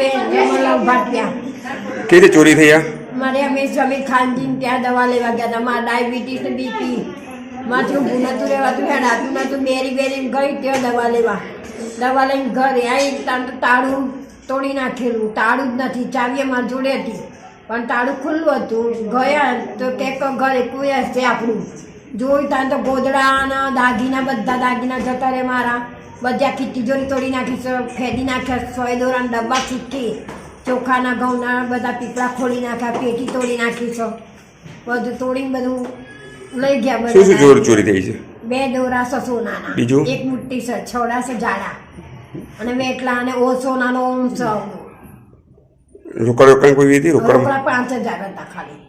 રમીલાબેન રમણલાલ ભાટિયા કેવી ચોરી થઈ આ? મારે અમે સમીર ખાનજીને ત્યાં દવા લેવા ગયા હતા. મારા ડાયાબિટીસ ને બીપી. માથું ઊભું નતું રહેવાતું હેડાતું નતું. બેરી બેરી ગઈ ત્યાં દવા લેવા. દવા લઈને ઘરે આવી ત્યાં તો તાળું તોડી નાખેલું. તાળું જ નથી. ચાવીએ માર જોડે હતી. પણ તાળું ખુલ્લું હતું. ગયા તો કંઈક ઘરે કોઈ હશે આપણું. જોયું ત્યાં તો ગોદડાના દાગીના બધા દાગીના જતા રહે મારા. બધા આખી તિજોરી તોડી નાખી છે ફેદી નાખ્યા સોય દોરાના ડબ્બા છૂટકી ચોખાના ઘઉંના બધા પીપળા ખોલી નાખ્યા પેટી તોડી નાખી છે બધું તોડીને બધું લઈ ગયા બધું શું ચોરી ચોરી થઈ છે? બે દોરા છે સોનાના બીજું? એક મુઠ્ઠી છે છોડા છે જાડા અને વેટલા અને ઓ સોનાનો ઓમ છે રોકડ રોકડ કોઈ રોકડ પાંચ હજાર હતા ખાલી.